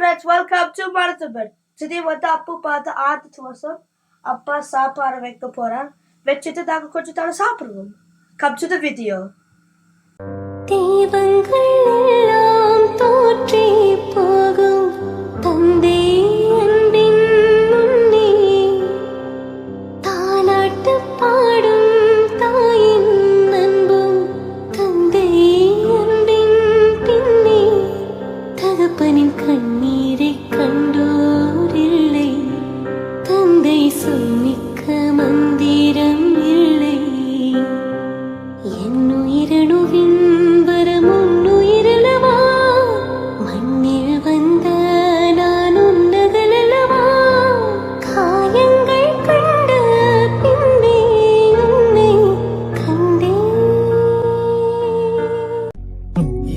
Friends welcome to மருத்துவன் திடீர் வந்து அப்பு பார்த்து ஆத்துட்டு வருஷம் அப்பா சாப்பாடு வைக்க போறான் வச்சுட்டு நாங்க கொஞ்சம் தடவை சாப்பிடுவோம். கம் டு வீடியோ தெய்வங்கள் எல்லாம் தோற்றி போகும். தந்தை அன்பின் முன்னே. தாலாட்டு பாடும்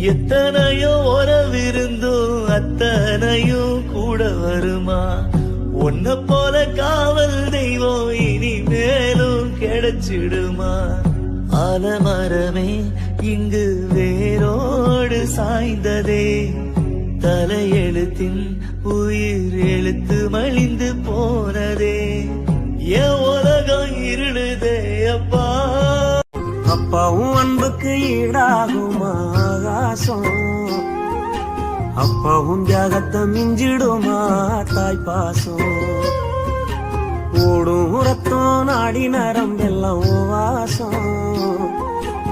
எத்தனையோ உறவிருந்தும் அத்தனையும் கூட வருமா? உன்ன போல கா கிடைச்சிடுமா ஆலமரமே இங்கு வேரோடு சாய்ந்ததே. தலையெழுத்தின் உயிர் எழுத்து மலிந்து போனதே. என் உலகம் இருளுதே அப்பா. அப்பாவும் அன்புக்கு ஈடாகுமா ஆகாசம்? அப்பாவும் தியாகத்தை மிஞ்சிடுமா தாய் பாசம்? ஓடும் ரத்தம் நாடி நரம்பெல்லாம் எல்லாம் வாசம்.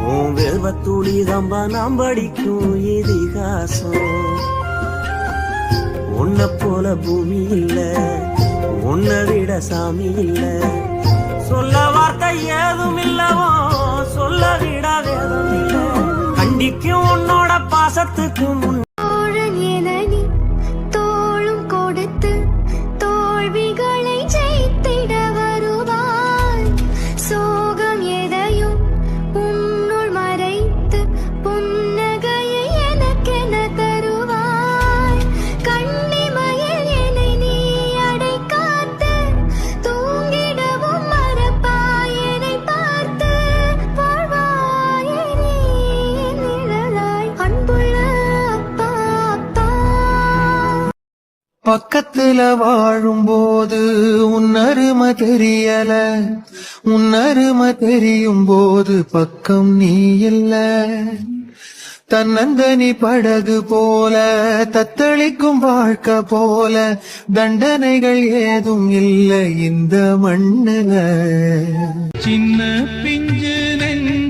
உன் வெல்வ துளி தம்ப நாம் படிக்கும் இதிகாசம். உன்னை போல பூமி இல்ல உன்னை விட சாமி இல்ல. சொல்ல வார்த்தை ஏதும் இல்லவோ சொல்ல விட வேதம் இல்ல. கண்டிக்கும் உன்னோட பாசத்துக்கு முன் பக்கத்துல வாழும்போது உன்னருமை தெரியல. உன்னருமை தெரியும் போது பக்கம் நீ இல்ல. தன்னந்தனி படகு போல தத்தளிக்கும் வாழ்க்கை போல தண்டனைகள் ஏதும் இல்லை இந்த மண்ணுல. சின்ன பிஞ்சு நெஞ்சுக்குள்ளே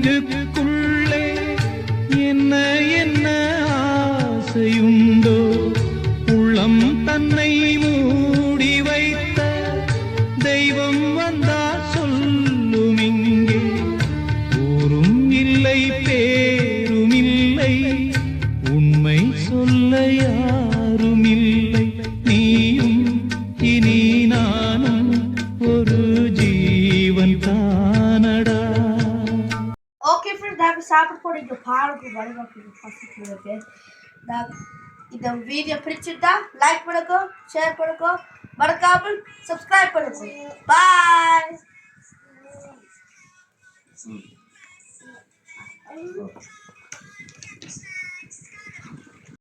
இல்லை பேரும் இல்லை உண்மை சொல்ல யாரும் இல்லை நீயும் இனி நானும் ஒரு ஜீவன் தானடா. ஓகே ஃப்ரெண்ட்ஸ் நாங்கள் சாப்பிட போகிற இங்கே பாருங்க வடிவாக்கு பசிக்கிறது நான் இந்த வீடியோ பிடிச்சிருந்தா லைக் பண்ணுங்க ஷேர் பண்ணுங்க. மறக்காமல் சப்ஸ்கிரைப் பண்ணுங்க. பாய் Oh.